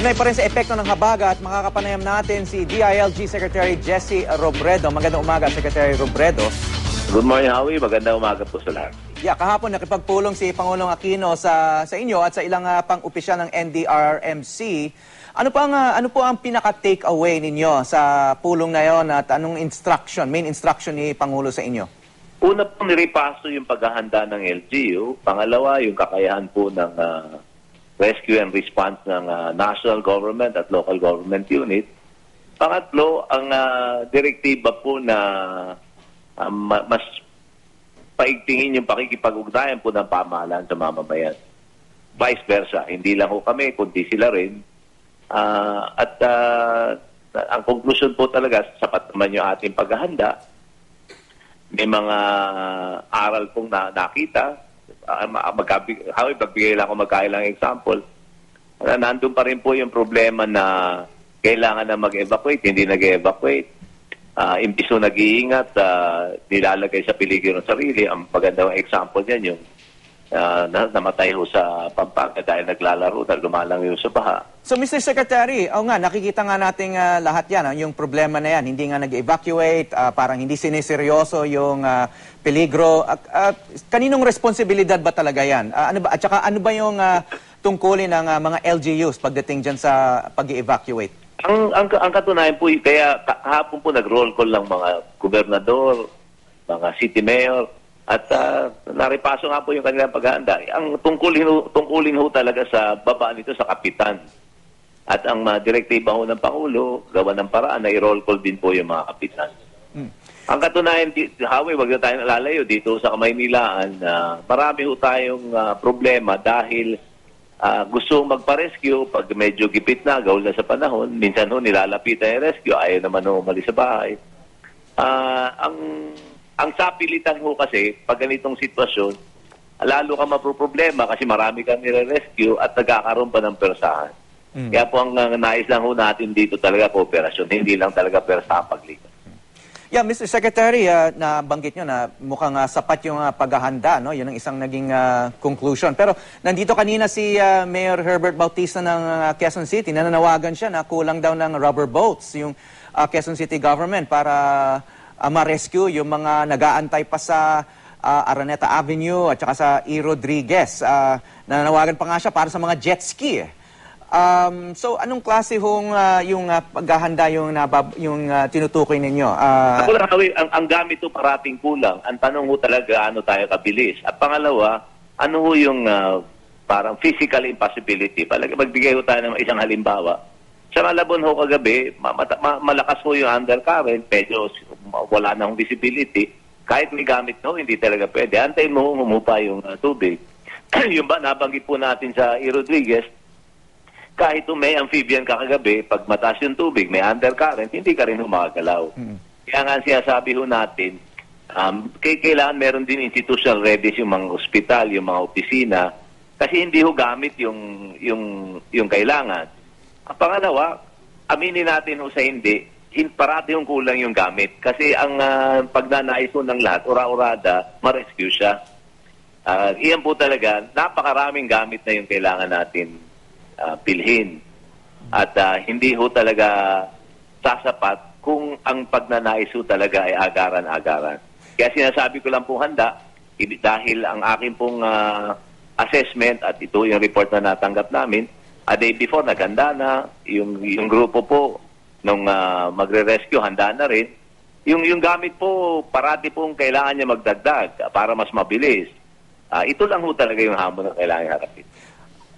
Ugnay pa rin sa epekto ng habagat, makakapanayam natin si DILG Secretary Jesse Robredo. Magandang umaga, Secretary Robredo. Good morning, Howie. Magandang umaga po sa lahat. Yeah, kahapon nakipagpulong si Pangulong Aquino sa sa inyo at sa ilang uh, pang-opisyal ng NDRMC. Ano pa ang uh, ano po ang pinaka-take away ninyo sa pulong na 'yon at anong instruction, main instruction ni Pangulo sa inyo? Una po niripaso yung paghahanda ng LGU. Pangalawa, yung kakayahan po ng uh, rescue and response ng uh, national government at local government unit. Pangatlo, ang uh, direktiba po na um, mas paigtingin yung pakikipag-ugnayan po ng pamahalaan sa mamamayan. Vice versa, hindi lang ho kami, kundi sila rin. Uh, at uh, ang conclusion po talaga, sapat naman yung ating paghahanda. May mga aral pong na, nakita. Uh, magkabig, how, magbigay lang ako magkailang example. Uh, nandun pa rin po yung problema na kailangan na mag-evacuate, hindi nag-evacuate. Uh, impiso nag-iingat, uh, nilalagay sa piligro ng sarili. Ang magandang example niyan yung uh, namatay ho sa Pampanga dahil naglalaro dahil lumalang yung sa baha. So Mr. Secretary, oh nga, nakikita nga nating uh, lahat yan, uh, yung problema na yan, hindi nga nag-evacuate, uh, parang hindi siniseryoso yung uh, peligro. Uh, uh, kaninong responsibilidad ba talaga yan? Uh, ano ba, at saka ano ba yung uh, tungkulin ng uh, mga LGUs pagdating dyan sa pag-evacuate? Ang, ang, ang katunayan po, kaya kahapon po nag-roll call lang mga gobernador, mga city mayor, at uh, naripaso nga po yung kanilang paghahanda. Ang tungkulin, tungkulin ho talaga sa baba nito sa kapitan. At ang uh, direktiba ho ng Pangulo, gawa ng paraan na i-roll call din po yung mga kapitan. Hmm. Ang katunayan, Hawi, wag na tayong alalayo dito sa Kamaynilaan, uh, marami ho tayong uh, problema dahil uh, gusto magpa-rescue pag medyo gipit na, gawal na sa panahon. Minsan ho, nilalapitan yung rescue, ayaw naman ho umalis sa bahay. Uh, ang ang sapilitan ho kasi, pag ganitong sitwasyon, lalo ka maproproblema kasi marami kang nire-rescue at nagkakaroon pa ng persahan. Mm. Kaya po ang uh, nais lang ho natin dito talaga kooperasyon, hindi lang talaga persahan paglikas. Yeah, Mr. Secretary, uh, nabanggit nyo na mukhang uh, sapat yung uh, paghahanda, no? Yun ang isang naging uh, conclusion. Pero nandito kanina si uh, Mayor Herbert Bautista ng uh, Quezon City, nananawagan siya na kulang daw ng rubber boats yung uh, Quezon City government para uh, ma-rescue yung mga nagaantay pa sa uh, Araneta Avenue at saka sa E. Rodriguez. Uh, nananawagan pa nga siya para sa mga jet ski. Eh. Um, so anong klase hong uh, yung uh, paghahanda yung nabab, yung uh, tinutukoy ninyo? Uh, Ako lang, ang, ang gamit to parating kulang. Ang tanong ho talaga ano tayo kabilis. At pangalawa, ano ho yung uh, parang physical impossibility. Palagi magbigay ho tayo ng isang halimbawa. Sa Malabon ho kagabi, ma- ma- malakas ho yung undercurrent, medyo wala na hong visibility. Kahit may gamit no, hindi talaga pwede. Antayin mo humupa yung uh, tubig. yung ba, nabanggit po natin sa E. Rodriguez, kahit may amphibian ka kagabi, pag mataas yung tubig, may undercurrent, hindi ka rin humagalaw. Mm. Kaya nga sinasabi ho natin, um, kailangan meron din institutional readiness yung mga ospital, yung mga opisina, kasi hindi ho gamit yung, yung, yung kailangan. Ang pangalawa, aminin natin ho sa hindi, parati yung kulang yung gamit. Kasi ang uh, pagnanais ho ng lahat, ura-urada, ma-rescue siya. Uh, iyan po talaga, napakaraming gamit na yung kailangan natin uh, bilhin. At uh, hindi ho talaga sasapat kung ang pagnanais ho talaga ay agaran-agaran. Kaya sinasabi ko lang po handa, dahil ang akin pong uh, assessment at ito yung report na natanggap namin, a day before naganda na, yung, yung grupo po nung uh, magre-rescue handa na rin. Yung, yung gamit po, parati pong kailangan niya magdagdag para mas mabilis. Uh, ito lang ho talaga yung hamon na kailangan harapin.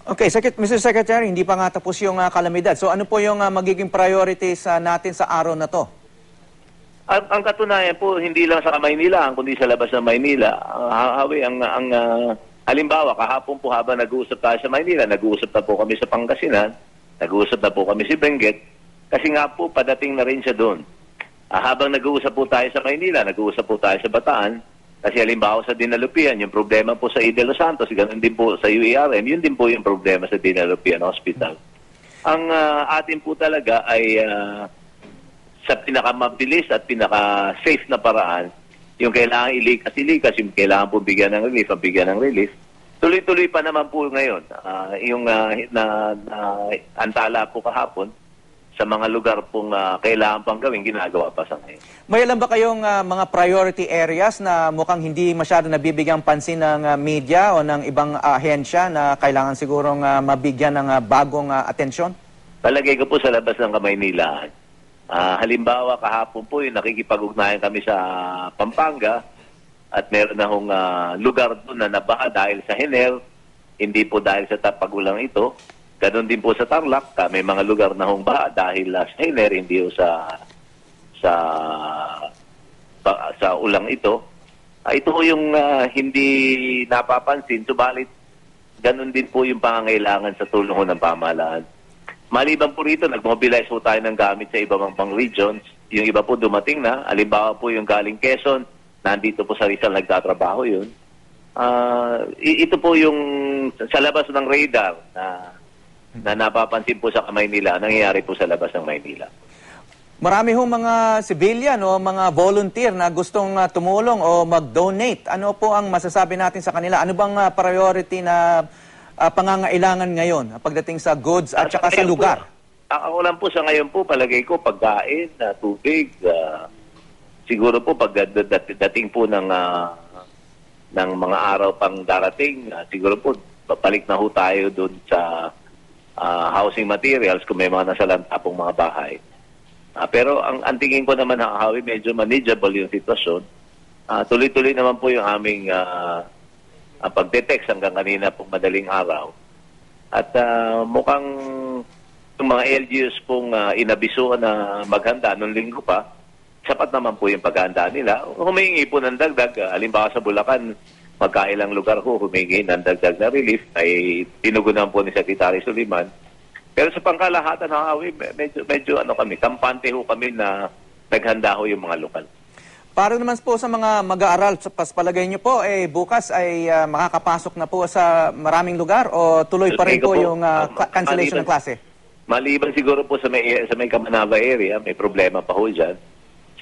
Okay, Secret, Mr. Secretary, hindi pa nga tapos yung uh, kalamidad. So ano po yung uh, magiging priorities uh, natin sa araw na to? Ang, ang katunayan po, hindi lang sa Maynila, kundi sa labas ng Maynila. Uh, hawi, ang, ang uh, halimbawa, kahapon po habang nag-uusap tayo sa Maynila, nag-uusap na po kami sa Pangasinan, nag-uusap na po kami si Benguet, kasi nga po, padating na rin siya doon. Uh, habang nag-uusap po tayo sa Maynila, nag-uusap po tayo sa Bataan, kasi halimbawa sa Dinalupian, yung problema po sa Ide Los Santos, ganun din po sa UERM, yun din po yung problema sa Dinalupian Hospital. Ang uh, atin po talaga ay uh, sa pinakamabilis at pinaka-safe na paraan, yung kailangan ilikas-ilikas, yung kailangan po bigyan ng relief, bigyan ng relief. Tuloy-tuloy pa naman po ngayon. Ah, yung ah, na, na antala po kahapon sa mga lugar pong ah, kailangan pang gawin, ginagawa pa sa ngayon. May alam ba kayong ah, mga priority areas na mukhang hindi masyado nabibigyang pansin ng ah, media o ng ibang ahensya na kailangan sigurong ah, mabigyan ng ah, bagong ah, atensyon? Palagay ko po sa labas ng Kamaynilaan. Ah, halimbawa, kahapon po yung nakikipag-ugnayan kami sa Pampanga at meron na hong ah, lugar doon na nabaha dahil sa Hener, hindi po dahil sa tapagulang ito. Ganon din po sa Tarlac, ah, may mga lugar na baha dahil ah, sa Hener, hindi sa sa pa- sa ulang ito. Ah, ito po yung ah, hindi napapansin, subalit ganun din po yung pangangailangan sa tulong ng pamahalaan. Maliban po rito, nag-mobilize po tayo ng gamit sa iba pang regions. Yung iba po dumating na. Halimbawa po yung galing Quezon, nandito po sa Rizal nagtatrabaho yun. I- ito po yung sa labas ng radar na na napapansin po sa Maynila, nangyayari po sa labas ng Maynila. Marami hong mga civilian o mga volunteer na gustong ah, tumulong o mag-donate. Ano po ang masasabi natin sa kanila? Ano bang ah, priority na ah, pangangailangan ngayon pagdating sa goods at saka sa lugar? Po, ako lang po sa ngayon po, palagay ko, pagkain, na tubig, ah, siguro po pag dat- dat- dating po ng, ah, ng mga araw pang darating, ah, siguro po, papalik na ho tayo doon sa ah, housing materials kung may mga nasalanta pong mga bahay. Ah, pero ang, ang tingin ko naman, Hawi, medyo manageable yung sitwasyon. Ah, tuloy-tuloy naman po yung aming ah, ah, pagdetext hanggang kanina pong madaling araw. At ah, mukhang yung mga LGUs pong uh, inabisuan na maghanda noong linggo pa, sapat naman po yung paghanda nila. Humingi po ng dagdag. Ah, halimbawa sa Bulacan, magkailang lugar ho humingi ng dagdag na relief ay tinugunan po ni Secretary Suliman. Pero sa pangkalahatan ng Hawi, medyo, medyo ano kami, kampante ho kami na naghanda ho yung mga lokal. Para naman po sa mga mag-aaral, sa pas palagay niyo po, eh, bukas ay ah, makakapasok na po sa maraming lugar o tuloy pa rin po po, yung ah, um, ca- cancellation ng maliban- klase? Maliban siguro po sa may, sa may Kamanava area, may problema pa ho dyan.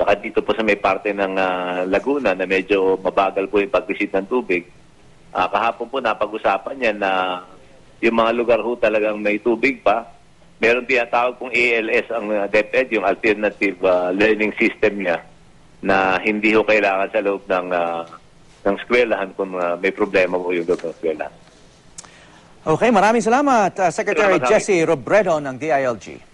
Saka dito po sa may parte ng ah, Laguna na medyo mabagal po yung pag-visit ng tubig. Ah, kahapon po napag-usapan yan na yung mga lugar ho talagang may tubig pa. Meron tinatawag pong ALS ang uh, DepEd, yung alternative ah, learning system niya na hindi ho kailangan sa loob ng ah, ng eskwelahan kung ah, may problema po yung loob ng eskwelahan. Okay, maraming salamat, ah, Secretary Salamat. Jesse Robredo ng DILG.